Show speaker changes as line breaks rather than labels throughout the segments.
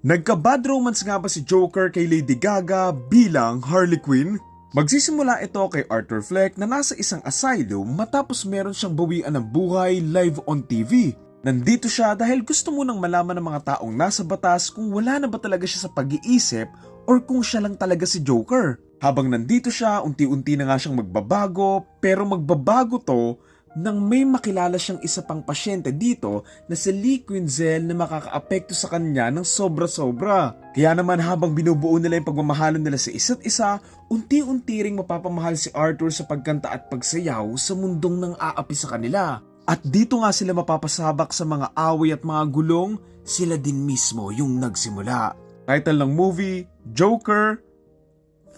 Nagka-bad romance nga ba si Joker kay Lady Gaga bilang Harley Quinn? Magsisimula ito kay Arthur Fleck na nasa isang asylum matapos meron siyang bawian ng buhay live on TV. Nandito siya dahil gusto munang malaman ng mga taong nasa batas kung wala na ba talaga siya sa pag-iisip or kung siya lang talaga si Joker. Habang nandito siya, unti-unti na nga siyang magbabago pero magbabago to nang may makilala siyang isa pang pasyente dito na si Lee Quinzel na makakaapekto sa kanya ng sobra-sobra. Kaya naman habang binubuo nila yung pagmamahalan nila sa isa't isa, unti-unti ring mapapamahal si Arthur sa pagkanta at pagsayaw sa mundong nang aapi sa kanila. At dito nga sila mapapasabak sa mga away at mga gulong, sila din mismo yung nagsimula. Title ng movie, Joker,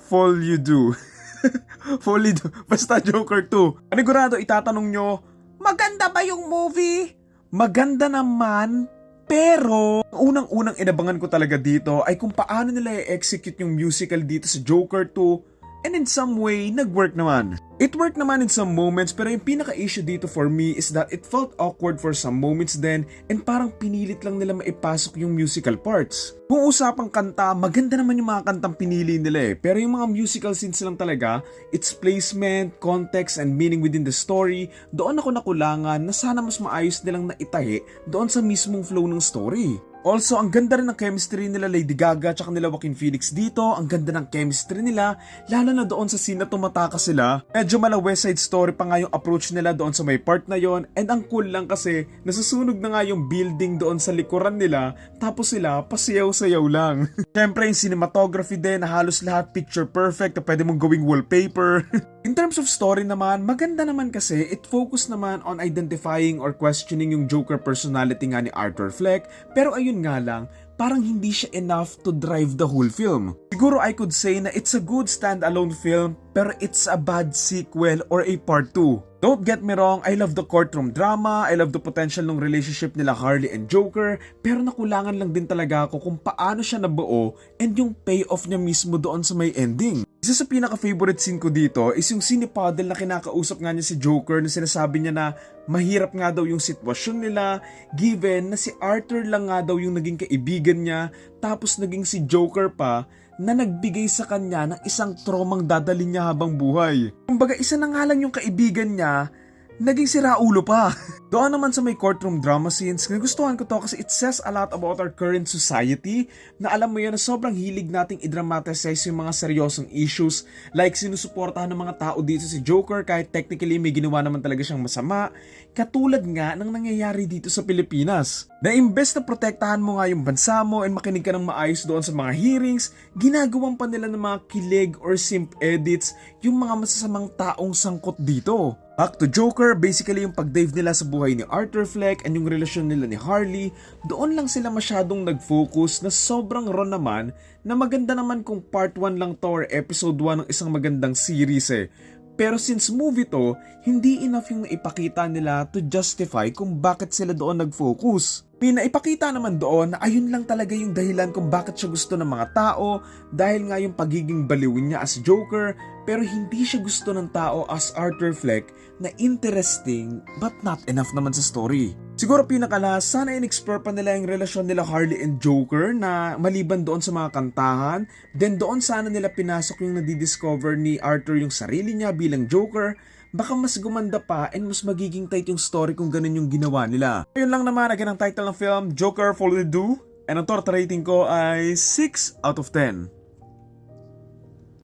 Fall You Do. Do. Basta Joker 2. Panigurado itatanong nyo, maganda ba yung movie? Maganda naman, pero ang unang-unang inabangan ko talaga dito ay kung paano nila i-execute yung musical dito sa Joker 2 and in some way, nag-work naman. It worked naman in some moments pero yung pinaka-issue dito for me is that it felt awkward for some moments then and parang pinilit lang nila maipasok yung musical parts. Kung usapang kanta, maganda naman yung mga kantang pinili nila eh. Pero yung mga musical scenes lang talaga, its placement, context, and meaning within the story, doon ako nakulangan na sana mas maayos nilang naitahi doon sa mismong flow ng story. Also, ang ganda rin ng chemistry nila Lady Gaga at nila Joaquin Phoenix dito. Ang ganda ng chemistry nila, lalo na doon sa scene na tumataka sila. Medyo mala West Side Story pa nga yung approach nila doon sa may part na yon And ang cool lang kasi, nasusunog na nga yung building doon sa likuran nila, tapos sila pasiyaw-sayaw lang. Siyempre yung cinematography din na halos lahat picture perfect na pwede mong gawing wallpaper. In terms of story naman, maganda naman kasi it focus naman on identifying or questioning yung Joker personality nga ni Arthur Fleck pero ayun nga lang, parang hindi siya enough to drive the whole film. Siguro I could say na it's a good standalone film pero it's a bad sequel or a part 2. Don't get me wrong, I love the courtroom drama, I love the potential ng relationship nila Harley and Joker, pero nakulangan lang din talaga ako kung paano siya nabuo and yung payoff niya mismo doon sa may ending. Isa sa pinaka-favorite scene ko dito is yung scene ni Puddle na kinakausap nga niya si Joker na sinasabi niya na mahirap nga daw yung sitwasyon nila given na si Arthur lang nga daw yung naging kaibigan niya tapos naging si Joker pa na nagbigay sa kanya ng isang tromang dadalhin niya habang buhay. Kumbaga isa na nga lang yung kaibigan niya naging siraulo pa. Doon naman sa may courtroom drama scenes, nagustuhan ko to kasi it says a lot about our current society na alam mo yan na sobrang hilig nating i-dramatize yung mga seryosong issues like sinusuportahan ng mga tao dito si Joker kahit technically may ginawa naman talaga siyang masama katulad nga ng nangyayari dito sa Pilipinas. Na imbes na protektahan mo nga yung bansa mo and makinig ka ng maayos doon sa mga hearings, ginagawan pa nila ng mga kilig or simp edits yung mga masasamang taong sangkot dito. Back to Joker, basically yung pag-dive nila sa buhay ni Arthur Fleck and yung relasyon nila ni Harley, doon lang sila masyadong nag-focus na sobrang ron naman na maganda naman kung part 1 lang to or episode 1 ng isang magandang series eh. Pero since movie to, hindi enough yung naipakita nila to justify kung bakit sila doon nag-focus. Pinaipakita naman doon na ayun lang talaga yung dahilan kung bakit siya gusto ng mga tao dahil nga yung pagiging baliwin niya as Joker pero hindi siya gusto ng tao as Arthur Fleck na interesting but not enough naman sa story. Siguro pinakala, sana in-explore pa nila yung relasyon nila Harley and Joker na maliban doon sa mga kantahan, then doon sana nila pinasok yung nadidiscover ni Arthur yung sarili niya bilang Joker baka mas gumanda pa and mas magiging tight yung story kung ganun yung ginawa nila. Yun lang naman, again ang title ng film, Joker Follow the Do, and ang torta rating ko ay 6 out of 10.